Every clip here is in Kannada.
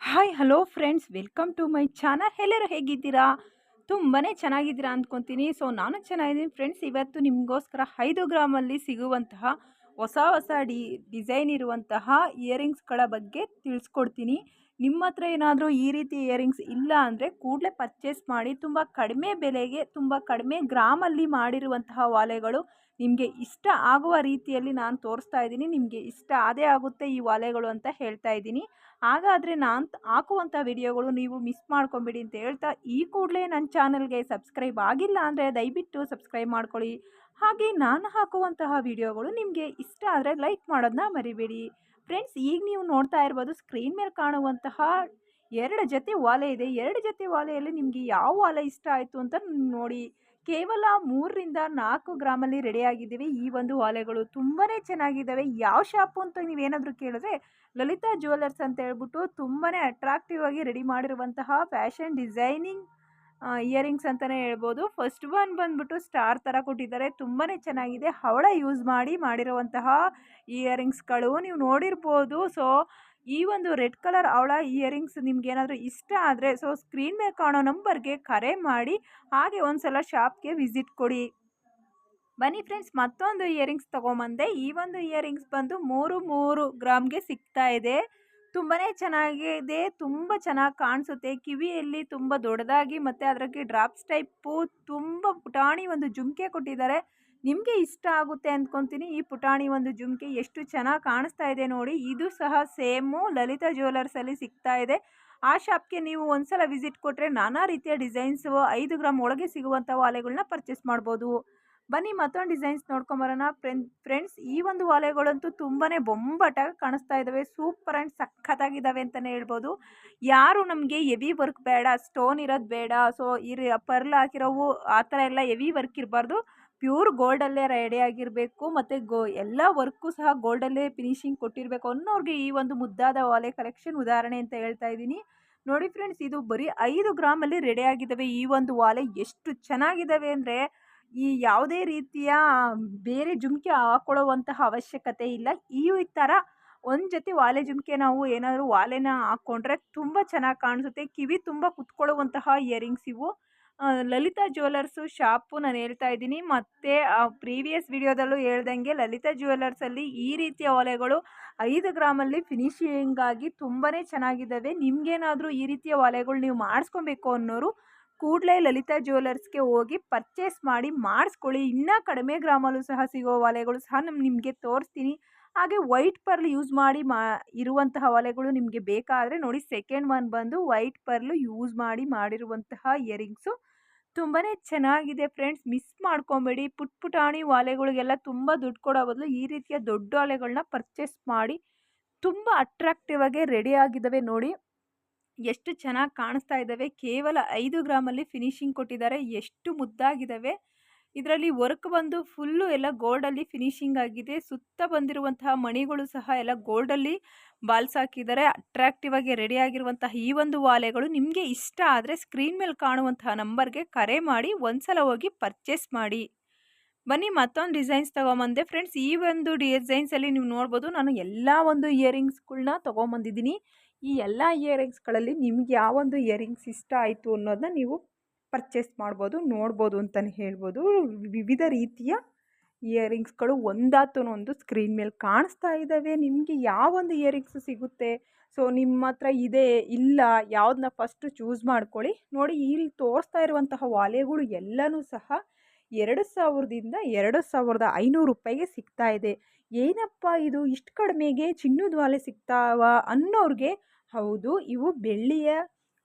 Hi hello friends welcome to my channel ಎಲ್ಲರೂ ಹೇಗಿದ್ದೀರಾ? ತುಂಬಾ ಚೆನ್ನಾಗಿದ್ದೀರಾ ಅಂದ್ಕೊತೀನಿ. ಸೊ ನಾನು ಚೆನ್ನಾಗಿದ್ದೀನಿ ಫ್ರೆಂಡ್ಸ್ ಇವತ್ತು ನಿಮಗೋಸ್ಕರ ಐದು ಗ್ರಾಮಲ್ಲಿ ಸಿಗುವಂತಹ ಹೊಸ ಹೊಸ ಡಿ ಡಿಸೈನ್ ಇರುವಂತಹ ಇಯರಿಂಗ್ಸ್ಗಳ ಬಗ್ಗೆ ತಿಳಿಸ್ಕೊಡ್ತೀನಿ. ನಿಮ್ಮ ಹತ್ರ ಏನಾದರೂ ಈ ರೀತಿ ಇಯರಿಂಗ್ಸ್ ಇಲ್ಲ ಅಂದರೆ ಕೂಡಲೇ ಪರ್ಚೇಸ್ ಮಾಡಿ. ತುಂಬ ಕಡಿಮೆ ಬೆಲೆಗೆ, ತುಂಬ ಕಡಿಮೆ ಗ್ರಾಮಲ್ಲಿ ಮಾಡಿರುವಂತಹ ವಾಲೆಗಳು ನಿಮಗೆ ಇಷ್ಟ ಆಗುವ ರೀತಿಯಲ್ಲಿ ನಾನು ತೋರಿಸ್ತಾ ಇದ್ದೀನಿ. ನಿಮಗೆ ಇಷ್ಟ ಅದೇ ಆಗುತ್ತೆ ಈ ಒಲೆಗಳು ಅಂತ ಹೇಳ್ತಾ ಇದ್ದೀನಿ. ಹಾಗಾದರೆ ನಾನು ಹಾಕುವಂಥ ವಿಡಿಯೋಗಳು ನೀವು ಮಿಸ್ ಮಾಡ್ಕೊಂಬಿಡಿ ಅಂತ ಹೇಳ್ತಾ ಈ ಕೂಡಲೇ ನನ್ನ ಚಾನಲ್ಗೆ ಸಬ್ಸ್ಕ್ರೈಬ್ ಆಗಿಲ್ಲ ಅಂದರೆ ದಯವಿಟ್ಟು ಸಬ್ಸ್ಕ್ರೈಬ್ ಮಾಡ್ಕೊಳ್ಳಿ. ಹಾಗೆ ನಾನು ಹಾಕುವಂತಹ ವಿಡಿಯೋಗಳು ನಿಮಗೆ ಇಷ್ಟ ಆದರೆ ಲೈಕ್ ಮಾಡೋದನ್ನ ಮರಿಬೇಡಿ. ಫ್ರೆಂಡ್ಸ್, ಈಗ ನೀವು ನೋಡ್ತಾ ಇರ್ಬೋದು ಸ್ಕ್ರೀನ್ ಮೇಲೆ ಕಾಣುವಂತಹ ಎರಡು ಜೊತೆ ವಾಲೆ ಇದೆ. ಎರಡು ಜೊತೆ ವಾಲೆಯಲ್ಲಿ ನಿಮಗೆ ಯಾವ ವಾಲೆ ಇಷ್ಟ ಆಯಿತು ಅಂತ ನೋಡಿ. ಕೇವಲ ಮೂರರಿಂದ ನಾಲ್ಕು ಗ್ರಾಮಲ್ಲಿ ರೆಡಿಯಾಗಿದ್ದೀವಿ. ಈ ಒಂದು ವಾಲೆಗಳು ತುಂಬಾ ಚೆನ್ನಾಗಿದ್ದಾವೆ. ಯಾವ ಶಾಪು ಅಂತ ನೀವೇನಾದರೂ ಕೇಳಿದ್ರೆ ಲಲಿತಾ ಜ್ಯುವೆಲ್ಲರ್ಸ್ ಅಂತ ಹೇಳ್ಬಿಟ್ಟು ತುಂಬಾ ಅಟ್ರಾಕ್ಟಿವ್ ಆಗಿ ರೆಡಿ ಮಾಡಿರುವಂತಹ ಫ್ಯಾಷನ್ ಡಿಸೈನಿಂಗ್ ಇಯರಿಂಗ್ಸ್ ಅಂತಲೇ ಹೇಳ್ಬೋದು. ಫಸ್ಟ್ ಒನ್ ಬಂದ್ಬಿಟ್ಟು ಸ್ಟಾರ್ ಥರ ಕೊಟ್ಟಿದ್ದಾರೆ. ತುಂಬಾ ಚೆನ್ನಾಗಿದೆ. ಹವಳ ಯೂಸ್ ಮಾಡಿ ಮಾಡಿರುವಂತಹ ಇಯರಿಂಗ್ಸ್ಗಳು ನೀವು ನೋಡಿರ್ಬೋದು. ಸೊ ಈ ಒಂದು ರೆಡ್ ಕಲರ್ ಅವಳ ಇಯರಿಂಗ್ಸ್ ನಿಮ್ಗೆ ಏನಾದರೂ ಇಷ್ಟ ಆದರೆ, ಸೊ ಸ್ಕ್ರೀನ್ ಮೇಲೆ ಕಾಣೋ ನಂಬರ್ಗೆ ಕರೆ ಮಾಡಿ, ಹಾಗೆ ಒಂದು ಸಲ ಶಾಪ್ಗೆ ವಿಸಿಟ್ ಕೊಡಿ. ಬನ್ನಿ ಫ್ರೆಂಡ್ಸ್, ಮತ್ತೊಂದು ಇಯರಿಂಗ್ಸ್ ತೊಗೊಂಬಂದೆ. ಈ ಒಂದು ಇಯರಿಂಗ್ಸ್ ಬಂದು ಮೂರು ಮೂರು ಗ್ರಾಮ್ಗೆ ಸಿಗ್ತಾ ಇದೆ. ತುಂಬಾ ಚೆನ್ನಾಗಿದೆ, ತುಂಬ ಚೆನ್ನಾಗಿ ಕಾಣಿಸುತ್ತೆ. ಕಿವಿಯಲ್ಲಿ ತುಂಬ ದೊಡ್ಡದಾಗಿ ಮತ್ತು ಅದಕ್ಕೆ ಡ್ರಾಪ್ಸ್ ಟೈಪು ತುಂಬ ಪುಟಾಣಿ ಒಂದು ಜುಮ್ಕೆ ಕೊಟ್ಟಿದ್ದಾರೆ. ನಿಮಗೆ ಇಷ್ಟ ಆಗುತ್ತೆ ಅಂದ್ಕೊತೀನಿ ಈ ಪುಟಾಣಿ ಒಂದು ಜುಮ್ಕೆ ಎಷ್ಟು ಚೆನ್ನಾಗಿ ಕಾಣಿಸ್ತಾ ಇದೆ ನೋಡಿ. ಇದು ಸಹ ಸೇಮು ಲಲಿತಾ ಜ್ಯುವೆಲರ್ಸಲ್ಲಿ ಸಿಗ್ತಾ ಇದೆ. ಆ ಶಾಪ್ಗೆ ನೀವು ಒಂದ್ಸಲ ವಿಸಿಟ್ ಕೊಟ್ಟರೆ ನಾನಾ ರೀತಿಯ ಡಿಸೈನ್ಸು ಐದು ಗ್ರಾಮ್ ಒಳಗೆ ಸಿಗುವಂಥ ವಾಲೆಗಳನ್ನ ಪರ್ಚೇಸ್ ಮಾಡ್ಬೋದು. ಬನ್ನಿ ಮತ್ತೊಂದು ಡಿಸೈನ್ಸ್ ನೋಡ್ಕೊಂಬರೋಣ ಫ್ರೆಂಡ್, ಫ್ರೆಂಡ್ಸ್, ಈ ಒಂದು ವಾಲೆಗಳಂತೂ ತುಂಬಾ ಬೊಂಬಟಾಗಿ ಕಾಣಿಸ್ತಾ ಇದ್ದಾವೆ ಸೂಪರ್ ಆ್ಯಂಡ್ ಸಖತ್ತಾಗಿದ್ದಾವೆ ಅಂತಲೇ ಹೇಳ್ಬೋದು. ಯಾರು ನಮಗೆ ಎವಿ ವರ್ಕ್ ಬೇಡ, ಸ್ಟೋನ್ ಇರೋದು ಬೇಡ, ಸೊ ಇರ್, ಪರ್ಲ್ ಹಾಕಿರೋವು ಆ ಥರ ಎಲ್ಲ ಎವಿ ವರ್ಕ್ ಇರಬಾರ್ದು. ಪ್ಯೂರ್ ಗೋಲ್ಡಲ್ಲೇ ರೆಡಿ ಆಗಿರಬೇಕು ಮತ್ತು ಗೋ ಎಲ್ಲ ವರ್ಕು ಸಹ ಗೋಲ್ಡಲ್ಲೇ ಫಿನಿಶಿಂಗ್ ಕೊಟ್ಟಿರಬೇಕು ಅನ್ನೋರಿಗೆ ಈ ಒಂದು ಮುದ್ದಾದ ವಾಲೆ ಕಲೆಕ್ಷನ್ ಉದಾಹರಣೆ ಅಂತ ಹೇಳ್ತಾ ಇದ್ದೀನಿ. ನೋಡಿ ಫ್ರೆಂಡ್ಸ್, ಇದು ಬರೀ ಐದು ಗ್ರಾಮಲ್ಲಿ ರೆಡಿ ಆಗಿದ್ದಾವೆ ಈ ಒಂದು ವಾಲೆ ಎಷ್ಟು ಚೆನ್ನಾಗಿದ್ದಾವೆ ಅಂದರೆ ಈ ಯಾವುದೇ ರೀತಿಯ ಬೇರೆ ಜುಮ್ಕೆ ಹಾಕ್ಕೊಳ್ಳುವಂತಹ ಅವಶ್ಯಕತೆ ಇಲ್ಲ. ಈ ಥರ ಒಂದು ಜೊತೆ ವಾಲೆ ಜುಮ್ಕೆ ನಾವು ಏನಾದರೂ ವಾಲೆನ ಹಾಕ್ಕೊಂಡ್ರೆ ತುಂಬ ಚೆನ್ನಾಗಿ ಕಾಣಿಸುತ್ತೆ. ಕಿವಿ ತುಂಬ ಕುತ್ಕೊಳ್ಳುವಂತಹ ಇಯರಿಂಗ್ಸ್ ಇವು. ಲಲಿತಾ ಜ್ಯುವೆಲರ್ಸು ಶಾಪು ನಾನು ಹೇಳ್ತಾ ಇದ್ದೀನಿ. ಮತ್ತು ಪ್ರೀವಿಯಸ್ ವಿಡಿಯೋದಲ್ಲೂ ಹೇಳ್ದಂಗೆ ಲಲಿತಾ ಜ್ಯುವೆಲರ್ಸಲ್ಲಿ ಈ ರೀತಿಯ ಒಲೆಗಳು ಐದು ಗ್ರಾಮಲ್ಲಿ ಫಿನಿಶಿಂಗ್ ಆಗಿ ತುಂಬಾ ಚೆನ್ನಾಗಿದ್ದಾವೆ. ನಿಮಗೇನಾದರೂ ಈ ರೀತಿಯ ಒಲೆಗಳು ನೀವು ಮಾಡಿಸ್ಕೊಬೇಕು ಅನ್ನೋರು ಕೂಡಲೇ ಲಲಿತಾ ಜ್ಯುವೆಲರ್ಸ್ಗೆ ಹೋಗಿ ಪರ್ಚೇಸ್ ಮಾಡಿ ಮಾಡಿಸ್ಕೊಳ್ಳಿ. ಇನ್ನೂ ಕಡಿಮೆ ಗ್ರಾಮಲ್ಲೂ ಸಹ ಸಿಗೋ ಒಲೆಗಳು ಸಹ ನಾನು ನಿಮಗೆ ತೋರಿಸ್ತೀನಿ. ಹಾಗೆ ವೈಟ್ ಪರ್ಲ್ ಯೂಸ್ ಮಾಡಿ ಮಾ, ಇರುವಂತಹ ಒಲೆಗಳು ನಿಮಗೆ ಬೇಕಾದರೆ ನೋಡಿ ಸೆಕೆಂಡ್ ಒನ್ ಬಂದು ವೈಟ್ ಪರ್ಲು ಯೂಸ್ ಮಾಡಿ ಮಾಡಿರುವಂತಹ ಇಯರಿಂಗ್ಸು ತುಂಬಾ ಚೆನ್ನಾಗಿದೆ ಫ್ರೆಂಡ್ಸ್. ಮಿಸ್ ಮಾಡ್ಕೊಬೇಡಿ. ಪುಟ್ ಪುಟಾಣಿ ವಾಲೆಗಳಿಗೆಲ್ಲ ತುಂಬ ದುಡ್ಡು ಕೊಡೋ ಬದಲು ಈ ರೀತಿಯ ದೊಡ್ಡ ಒಲೆಗಳನ್ನ ಪರ್ಚೇಸ್ ಮಾಡಿ ತುಂಬ ಅಟ್ರಾಕ್ಟಿವ್ ಆಗಿ ರೆಡಿ ಆಗಿದ್ದಾವೆ ನೋಡಿ. ಎಷ್ಟು ಚೆನ್ನಾಗಿ ಕಾಣಿಸ್ತಾ ಇದ್ದಾವೆ ಕೇವಲ ಐದು ಗ್ರಾಮಲ್ಲಿ ಫಿನಿಶಿಂಗ್ ಕೊಟ್ಟಿದ್ದಾರೆ. ಎಷ್ಟು ಮುದ್ದಾಗಿದ್ದಾವೆ ಇದರಲ್ಲಿ ವರ್ಕ್ ಬಂದು ಫುಲ್ಲು ಎಲ್ಲ ಗೋಲ್ಡಲ್ಲಿ ಫಿನಿಶಿಂಗ್ ಆಗಿದೆ. ಸುತ್ತ ಬಂದಿರುವಂತಹ ಮಣಿಗಳು ಸಹ ಎಲ್ಲ ಗೋಲ್ಡಲ್ಲಿ ಬಾಲ್ಸ್ ಹಾಕಿದ್ದಾರೆ. ಅಟ್ರಾಕ್ಟಿವ್ ಆಗಿ ರೆಡಿ ಆಗಿರುವಂತಹ ಈ ಒಂದು ವಾಲೆಗಳು ನಿಮಗೆ ಇಷ್ಟ ಆದರೆ ಸ್ಕ್ರೀನ್ ಮೇಲೆ ಕಾಣುವಂತಹ ನಂಬರ್ಗೆ ಕರೆ ಮಾಡಿ ಒಂದ್ಸಲ ಹೋಗಿ ಪರ್ಚೇಸ್ ಮಾಡಿ. ಬನ್ನಿ ಮತ್ತೊಂದು ಡಿಸೈನ್ಸ್ ತೊಗೊಂಬಂದೆ. ಫ್ರೆಂಡ್ಸ್, ಈ ಒಂದು ಡಿಸೈನ್ಸಲ್ಲಿ ನೀವು ನೋಡ್ಬೋದು ನಾನು ಎಲ್ಲ ಒಂದು ಇಯರಿಂಗ್ಸ್ಗಳನ್ನ ತೊಗೊಂಬಂದಿದ್ದೀನಿ. ಈ ಎಲ್ಲ ಇಯರಿಂಗ್ಸ್ಗಳಲ್ಲಿ ನಿಮ್ಗೆ ಯಾವೊಂದು ಇಯರಿಂಗ್ಸ್ ಇಷ್ಟ ಆಯಿತು ಅನ್ನೋದನ್ನ ನೀವು ಪರ್ಚೇಸ್ ಮಾಡ್ಬೋದು, ನೋಡ್ಬೋದು ಅಂತಲೇ ಹೇಳ್ಬೋದು. ವಿವಿಧ ರೀತಿಯ ಇಯರಿಂಗ್ಸ್ಗಳು ಒಂದಾತನೊಂದು ಸ್ಕ್ರೀನ್ ಮೇಲೆ ಕಾಣಿಸ್ತಾ ಇದ್ದಾವೆ. ನಿಮಗೆ ಯಾವೊಂದು ಇಯರಿಂಗ್ಸ್ ಸಿಗುತ್ತೆ? ಸೊ ನಿಮ್ಮ ಹತ್ರ ಇದೆ, ಇಲ್ಲ, ಯಾವುದನ್ನ ಫಸ್ಟು ಚೂಸ್ ಮಾಡ್ಕೊಳ್ಳಿ. ನೋಡಿ, ಇಲ್ಲಿ ತೋರಿಸ್ತಾ ಇರುವಂತಹ ವಾಲೆಗಳು ಎಲ್ಲನೂ ಸಹ ಎರಡು ಸಾವಿರದಿಂದ ಎರಡು ಸಾವಿರದ ಐನೂರು ರೂಪಾಯಿಗೆ ಸಿಗ್ತಾ ಇದೆ. ಏನಪ್ಪ ಇದು? ಇಷ್ಟು ಕಡಿಮೆಗೆ ಚಿನ್ನದ ವಾಲೆ ಸಿಗ್ತಾವ ಅನ್ನೋರಿಗೆ ಹೌದು, ಇವು ಬೆಳ್ಳಿಯ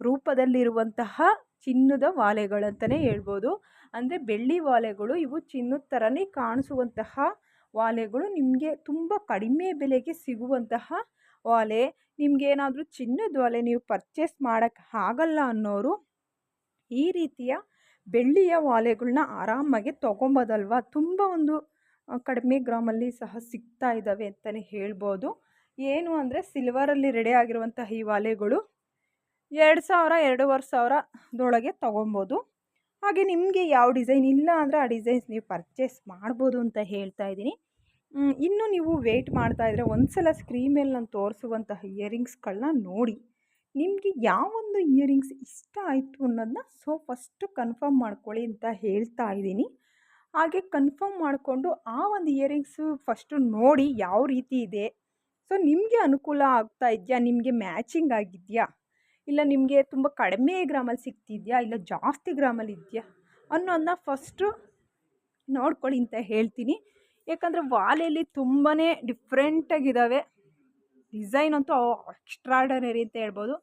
ರೂಪದಲ್ಲಿರುವಂತಹ ಚಿನ್ನದ ವಾಲೆಗಳಂತಲೇ ಹೇಳ್ಬೋದು. ಅಂದರೆ ಬೆಳ್ಳಿ ವಾಲೆಗಳು ಇವು ಚಿನ್ನದ ಥರನೇ ಕಾಣಿಸುವಂತಹ ವಾಲೆಗಳು. ನಿಮಗೆ ತುಂಬ ಕಡಿಮೆ ಬೆಲೆಗೆ ಸಿಗುವಂತಹ ವಾಲೆ. ನಿಮಗೇನಾದರೂ ಚಿನ್ನದ ವಾಲೆ ನೀವು ಪರ್ಚೇಸ್ ಮಾಡೋಕ್ಕೆ ಆಗಲ್ಲ ಅನ್ನೋರು ಈ ರೀತಿಯ ಬೆಳ್ಳಿಯ ವಾಲೆಗಳನ್ನ ಆರಾಮಾಗಿ ತೊಗೊಬೋದಲ್ವ? ತುಂಬ ಒಂದು ಕಡಿಮೆ ಗ್ರಾಮಲ್ಲಿ ಸಹ ಸಿಗ್ತಾ ಇದ್ದಾವೆ ಅಂತಲೇ ಹೇಳ್ಬೋದು. ಏನು ಅಂದರೆ ಸಿಲ್ವರಲ್ಲಿ ರೆಡಿ ಆಗಿರುವಂತಹ ಈ ವಾಲೆಗಳು ಎರಡು ಸಾವಿರ, ಎರಡೂವರೆ ಸಾವಿರದೊಳಗೆ ತೊಗೊಬೋದು. ಹಾಗೆ ನಿಮಗೆ ಯಾವ ಡಿಸೈನ್ ಇಲ್ಲ ಅಂದರೆ ಆ ಡಿಸೈನ್ಸ್ ನೀವು ಪರ್ಚೇಸ್ ಮಾಡ್ಬೋದು ಅಂತ ಹೇಳ್ತಾ ಇದ್ದೀನಿ. ಇನ್ನು ನೀವು ವೆಯ್ಟ್ ಮಾಡ್ತಾ ಇದ್ದರೆ ಒಂದು ಸಲ ಸ್ಕ್ರೀನ್ ಮೇಲೆ ನಾನು ತೋರಿಸುವಂತಹ ಇಯರಿಂಗ್ಸ್ಗಳನ್ನ ನೋಡಿ. ನಿಮಗೆ ಯಾವೊಂದು ಇಯರಿಂಗ್ಸ್ ಇಷ್ಟ ಆಯಿತು ಅನ್ನೋದನ್ನ ಸೊ ಫಸ್ಟು ಕನ್ಫರ್ಮ್ ಮಾಡ್ಕೊಳ್ಳಿ ಅಂತ ಹೇಳ್ತಾ ಇದ್ದೀನಿ. ಹಾಗೆ ಕನ್ಫರ್ಮ್ ಮಾಡಿಕೊಂಡು ಆ ಒಂದು ಇಯರಿಂಗ್ಸು ಫಸ್ಟು ನೋಡಿ ಯಾವ ರೀತಿ ಇದೆ. ಸೊ ನಿಮಗೆ ಅನುಕೂಲ ಆಗ್ತಾ ಇದೆಯಾ? ನಿಮಗೆ ಮ್ಯಾಚಿಂಗ್ ಆಗಿದೆಯಾ? ಇಲ್ಲ ನಿಮಗೆ ತುಂಬ ಕಡಿಮೆ ಗ್ರಾಮಲ್ಲಿ ಸಿಗ್ತಿದೆಯಾ? ಇಲ್ಲ ಜಾಸ್ತಿ ಗ್ರಾಮಲ್ಲಿ ಇದೆಯಾ? ಅನ್ನೋದನ್ನ ಫಸ್ಟು ನೋಡ್ಕೊಳ್ಳಿ ಅಂತ ಹೇಳ್ತೀನಿ. ಯಾಕಂದರೆ ವಾಲೆಯಲ್ಲಿ ತುಂಬಾ ಡಿಫ್ರೆಂಟಾಗಿದ್ದಾವೆ ಡಿಸೈನ್ ಅಂತೂ ಎಕ್ಸ್ಟ್ರಾಡನರಿ ಅಂತ ಹೇಳ್ಬೋದು.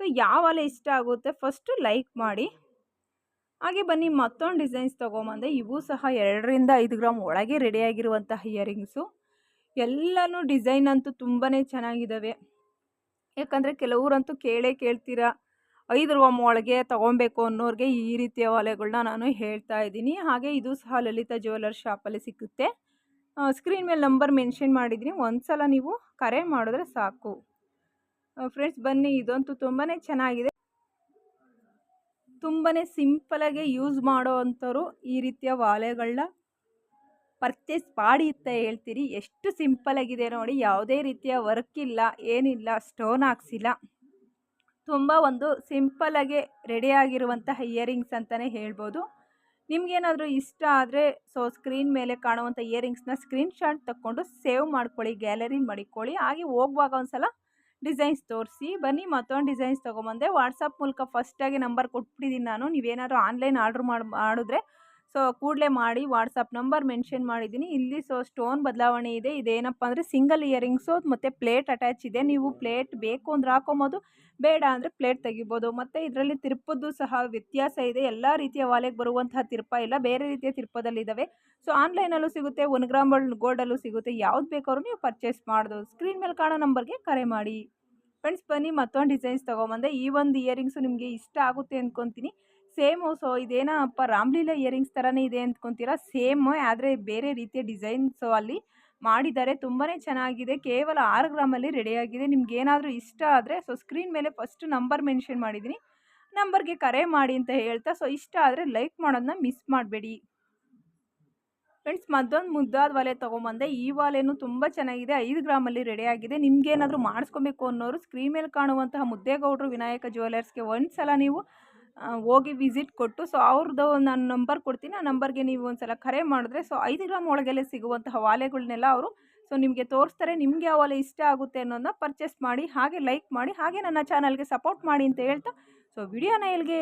ಸೊ ಯಾವ ವಾಲೆ ಇಷ್ಟ ಆಗುತ್ತೆ ಫಸ್ಟು ಲೈಕ್ ಮಾಡಿ. ಹಾಗೆ ಬನ್ನಿ ಮತ್ತೊಂದು ಡಿಸೈನ್ಸ್ ತೊಗೊಂಬಂದೆ. ಇವು ಸಹ ಎರಡರಿಂದ ಐದು ಗ್ರಾಮ್ ಒಳಗೆ ರೆಡಿಯಾಗಿರುವಂತಹ ಇಯರಿಂಗ್ಸು ಎಲ್ಲನೂ ಡಿಸೈನ್ ಅಂತೂ ತುಂಬಾ ಚೆನ್ನಾಗಿದ್ದಾವೆ ಯಾಕಂದರೆ ಕೆಲವರಂತೂ ಕೇಳೇ ಕೇಳ್ತೀರ, ಐದು ರೂಮ್ ಒಳಗೆ ತೊಗೊಬೇಕು ಅನ್ನೋರಿಗೆ ಈ ರೀತಿಯ ಒಲೆಗಳನ್ನ ನಾನು ಹೇಳ್ತಾ ಇದ್ದೀನಿ. ಹಾಗೆ ಇದು ಸಹ ಲಲಿತಾ ಜ್ಯುವೆಲರ್ ಶಾಪಲ್ಲಿ ಸಿಗುತ್ತೆ ಸ್ಕ್ರೀನ್ ಮೇಲೆ ನಂಬರ್ ಮೆನ್ಷನ್ ಮಾಡಿದ್ದೀನಿ. ಒಂದು ಸಲ ನೀವು ಕರೆ ಮಾಡಿದ್ರೆ ಸಾಕು. ಫ್ರೆಂಡ್ಸ್, ಬನ್ನಿ, ಇದಂತೂ ತುಂಬಾ ಚೆನ್ನಾಗಿದೆ. ತುಂಬಾ ಸಿಂಪಲಾಗಿ ಯೂಸ್ ಮಾಡೋ ಅಂಥವ್ರು ಈ ರೀತಿಯ ವಾಲೆಗಳನ್ನ ಪರ್ಚೇಸ್ ಮಾಡಿ ಅಂತ ಹೇಳ್ತೀರಿ. ಎಷ್ಟು ಸಿಂಪಲಾಗಿದೆ ನೋಡಿ. ಯಾವುದೇ ರೀತಿಯ ವರ್ಕ್ ಇಲ್ಲ, ಏನಿಲ್ಲ ಸ್ಟೋನ್ ಹಾಕ್ಸಿಲ್ಲ. ತುಂಬ ಒಂದು ಸಿಂಪಲಾಗಿ ರೆಡಿಯಾಗಿರುವಂತಹ ಇಯರಿಂಗ್ಸ್ ಅಂತಲೇ ಹೇಳ್ಬೋದು. ನಿಮಗೇನಾದರೂ ಇಷ್ಟ ಆದರೆ ಸೊ ಸ್ಕ್ರೀನ್ ಮೇಲೆ ಕಾಣುವಂಥ ಇಯರಿಂಗ್ಸ್ನ ಸ್ಕ್ರೀನ್ಶಾಟ್ ತಗೊಂಡು ಸೇವ್ ಮಾಡ್ಕೊಳ್ಳಿ ಗ್ಯಾಲರಿ ಮಡಿಕೊಳ್ಳಿ. ಹಾಗೆ ಹೋಗುವಾಗ ಒಂದು ಸಲ ಡಿಸೈನ್ಸ್ ತೋರಿಸಿ. ಬನ್ನಿ, ಮತ್ತೊಂದು ಡಿಸೈನ್ಸ್ ತೊಗೊಂಬಂದೆ. ವಾಟ್ಸಪ್ ಮೂಲಕ ಫಸ್ಟಾಗಿ ನಂಬರ್ ಕೊಟ್ಬಿಟ್ಟಿದ್ದೀನಿ ನಾನು. ನೀವೇನಾದರೂ ಆನ್ಲೈನ್ ಆರ್ಡ್ರ್ ಮಾಡಿ, ಮಾಡಿದ್ರೆ ಸೊ, ಕೂಡಲೇ ಮಾಡಿ ವಾಟ್ಸಪ್ ನಂಬರ್ ಮೆನ್ಷನ್ ಮಾಡಿದ್ದೀನಿ. ಇಲ್ಲಿ ಸೊ, ಸ್ಟೋನ್ ಬದಲಾವಣೆ ಇದೆ. ಇದೇನಪ್ಪ ಅಂದರೆ ಸಿಂಗಲ್ ಇಯರಿಂಗ್ಸು ಮತ್ತು ಪ್ಲೇಟ್ ಅಟ್ಯಾಚ್ ಇದೆ. ನೀವು ಪ್ಲೇಟ್ ಬೇಕು ಅಂದ್ರೆ ಹಾಕೊಬೋದು, ಬೇಡ ಅಂದರೆ ಪ್ಲೇಟ್ ತೆಗಿಬೋದು. ಮತ್ತು ಇದರಲ್ಲಿ ತಿರುಪದ್ದು ಸಹ ವ್ಯತ್ಯಾಸ ಇದೆ. ಎಲ್ಲ ರೀತಿಯ ವಾಲೆಗೆ ಬರುವಂತಹ ತಿರುಪ ಇಲ್ಲ. ಬೇರೆ ರೀತಿಯ ತಿರುಪದಲ್ಲಿದ್ದಾವೆ ಸೊ, ಆನ್ಲೈನಲ್ಲೂ ಸಿಗುತ್ತೆ ಒನ್ ಗ್ರಾಮ್ ಗೋಲ್ಡಲ್ಲೂ ಸಿಗುತ್ತೆ. ಯಾವ್ದು ಬೇಕಾದ್ರೂ ನೀವು ಪರ್ಚೇಸ್ ಮಾಡೋದು ಸ್ಕ್ರೀನ್ ಮೇಲೆ ಕಾಣೋ ನಂಬರ್ಗೆ ಕರೆ ಮಾಡಿ. ಫ್ರೆಂಡ್ಸ್, ಬನ್ನಿ ಮತ್ತೊಂದು ಡಿಸೈನ್ಸ್ ತೊಗೊಂಬಂದೆ. ಈ ಒಂದು ಇಯರಿಂಗ್ಸು ನಿಮಗೆ ಇಷ್ಟ ಆಗುತ್ತೆ ಅಂದ್ಕೊತೀನಿ ಸೇಮು. ಸೊ ಇದೇನಪ್ಪ ರಾಮ್ಲೀಲಾ ಇಯರಿಂಗ್ಸ್ ಥರನೇ ಇದೆ ಅಂದ್ಕೊತೀರಾ? ಸೇಮ್, ಆದರೆ ಬೇರೆ ರೀತಿಯ ಡಿಸೈನ್ಸು ಅಲ್ಲಿ ಮಾಡಿದ್ದಾರೆ. ತುಂಬಾ ಚೆನ್ನಾಗಿದೆ. ಕೇವಲ ಆರು ಗ್ರಾಮಲ್ಲಿ ರೆಡಿಯಾಗಿದೆ ನಿಮ್ಗೆ ಏನಾದರೂ ಇಷ್ಟ ಆದರೆ ಸೊ ಸ್ಕ್ರೀನ್ ಮೇಲೆ ಫಸ್ಟ್ ನಂಬರ್ ಮೆನ್ಷನ್ ಮಾಡಿದ್ದೀನಿ ನಂಬರ್ಗೆ ಕರೆ ಮಾಡಿ ಅಂತ ಹೇಳ್ತಾ ಸೊ ಇಷ್ಟ ಆದರೆ ಲೈಕ್ ಮಾಡೋದನ್ನ ಮಿಸ್ ಮಾಡಬೇಡಿ. ಫ್ರೆಂಡ್ಸ್ ಮತ್ತೊಂದು ಮುದ್ದಾದ ವಾಲೆ ತೊಗೊಂಬಂದೆ. ಈ ವಾಲೆನೂ ತುಂಬ ಚೆನ್ನಾಗಿದೆ. ಐದು ಗ್ರಾಮಲ್ಲಿ ರೆಡಿಯಾಗಿದೆ ನಿಮ್ಗೇನಾದರೂ ಮಾಡಿಸ್ಕೊಬೇಕು ಅನ್ನೋರು ಸ್ಕ್ರೀನ್ ಮೇಲೆ ಕಾಣುವಂತಹ ಮುದ್ದೇಗೌಡರು, ವಿನಾಯಕ ಜ್ಯುವೆಲರ್ಸ್ಗೆ ಒಂದು ಸಲ ನೀವು ಹೋಗಿ ವಿಸಿಟ್ ಕೊಟ್ಟು ಸೊ ಅವ್ರದ್ದು ನಾನು ನಂಬರ್ ಕೊಡ್ತೀನಿ, ಆ ನಂಬರ್ಗೆ ನೀವು ಒಂದು ಸಲ ಕರೆ ಮಾಡಿದ್ರೆ ಸೊ ಐದು ಗ್ರಾಮ್ ಒಳಗೆಲ್ಲ ಸಿಗುವಂತಹ ವಾಲೆಗಳನ್ನೆಲ್ಲ ಅವರು ಸೊ ನಿಮಗೆ ತೋರಿಸ್ತಾರೆ, ನಿಮಗೆ ಆ ವಾಲೆ ಇಷ್ಟ ಆಗುತ್ತೆ ಅನ್ನೋದನ್ನ ಪರ್ಚೇಸ್ ಮಾಡಿ, ಹಾಗೆ ಲೈಕ್ ಮಾಡಿ, ಹಾಗೆ ನನ್ನ ಚಾನಲ್ಗೆ ಸಪೋರ್ಟ್ ಮಾಡಿ ಅಂತ ಹೇಳ್ತಾ ಸೊ ವಿಡಿಯೋನ ಇಲ್ಲಿಗೆ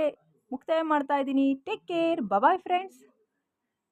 ಮುಕ್ತಾಯ ಮಾಡ್ತಾ ಇದ್ದೀನಿ. Take care bye-bye friends